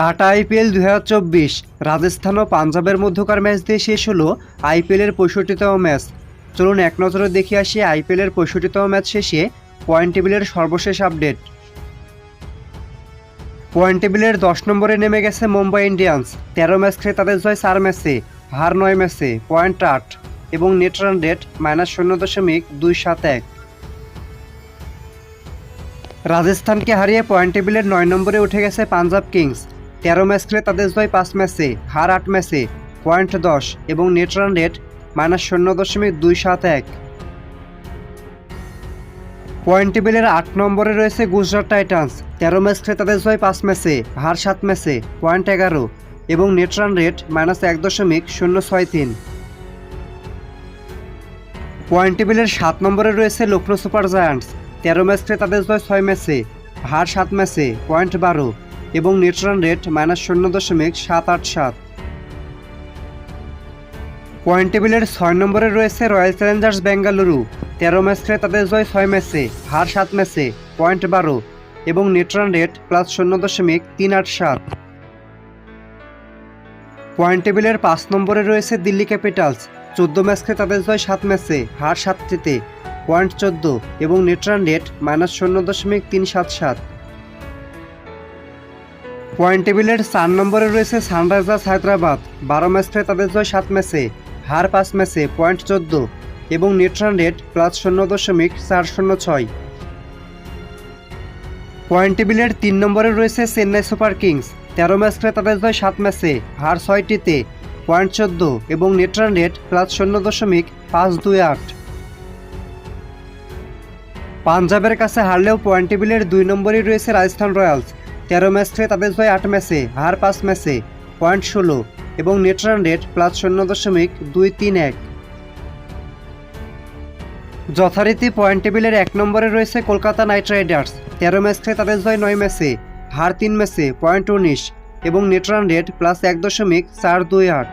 Tata IPL দু হাজার চব্বিশ, রাজস্থান ও পাঞ্জাবের মধ্যকার ম্যাচ দিয়ে শেষ হলো আইপিএলের পঁয়ষট্টিতম ম্যাচ। চলুন এক নজরে দেখে আসি আইপিএলের পঁয়ষট্টিতম ম্যাচ শেষে পয়েন্ট টেবিলের সর্বশেষ আপডেট। পয়েন্ট টেবিলের দশ নম্বরে নেমে গেছে মুম্বাই ইন্ডিয়ান্স। তেরো ম্যাচ খেলে তাদের জয় চার ম্যাচে, হার নয় ম্যাচে, পয়েন্ট আট এবং নেট রান রেট মাইনাস শূন্য দশমিক দুই সাত এক। রাজস্থানকে হারিয়ে পয়েন্ট টেবিলের নয় নম্বরে উঠে গেছে পাঞ্জাব কিংস। তেরো ম্যাচ খেলে তাদের জয় পাঁচ ম্যাচে, হার আট ম্যাচে, পয়েন্ট দশ এবং নেট রান রেট মাইনাস শূন্য দশমিক দুই সাত এক। পয়েন্ট টেবিলের আট নম্বরে রয়েছে গুজরাট টাইটান্স। তেরো ম্যাচ খেলে তাদের জয় পাঁচ ম্যাচে, হার সাত ম্যাচে, পয়েন্ট এগারো এবং নেট রান রেট মাইনাস এক দশমিক শূন্য ছয় তিন। পয়েন্ট টেবিলের সাত নম্বরে রয়েছে লখনৌ সুপার জায়ান্টস। তেরো ম্যাচ খেলে তাদের জয় ছয় ম্যাচে, হার সাত ম্যাচে, পয়েন্ট বারো এবং নেট রান রেট মাইনাস শূন্য দশমিক সাত আট সাত। পয়েন্ট টেবিলের ছয় নম্বরে রয়েছে রয়্যাল চ্যালেঞ্জার্স বেঙ্গালুরু। তেরো ম্যাচ খেলে তাদের জয় ছয় ম্যাচে, হার সাত ম্যাচে, পয়েন্ট বারো এবং নেট রান রেট প্লাস শূন্য দশমিক তিন আট সাত। পয়েন্ট টেবিলের পাঁচ নম্বরে রয়েছে দিল্লি ক্যাপিটালস। চোদ্দ ম্যাচ খেলে তাদের জয় সাত ম্যাচে, হার সাতটিতে, পয়েন্ট চোদ্দ এবং নেট রান রেট মাইনাস শূন্য দশমিক তিন সাত সাত। পয়েন্ট টেবিলের চার নম্বরে রয়েছে সানরাইজার্স হায়দ্রাবাদ। বারো ম্যাচ তাদের জয় সাত ম্যাচে, হার পাঁচ ম্যাচে পয়েন্ট চোদ্দ এবং নেট রান রেট প্লাস শূন্য দশমিক চার শূন্য ছয়। পয়েন্ট টেবিলের তিন নম্বরে রয়েছে চেন্নাই সুপার কিংস। তেরো ম্যাচ তাদের জয় সাত ম্যাচে, হার ছয়টিতে পয়েন্ট চোদ্দ এবং নেট রান রেট প্লাস শূন্য দশমিক পাঁচ দুই আট। পাঞ্জাবের কাছে হারলেও পয়েন্ট টেবিলের দুই নম্বরেই রয়েছে রাজস্থান রয়্যালস। তেরো ম্যাচ থেকে তাদের জয় আট ম্যাচে, হার পাঁচ ম্যাচে পয়েন্ট ষোলো এবং নেট রান রেট প্লাস শূন্য দশমিক দুই তিন এক। যথারীতি পয়েন্ট টেবিলের এক নম্বরে রয়েছে কলকাতা নাইট রাইডার্স। তেরো ম্যাচ থেকে তাদের জয় নয় ম্যাচে, হার তিন ম্যাচে পয়েন্ট উনিশ এবং নেট রান রেট প্লাস এক দশমিক চার দুই আট।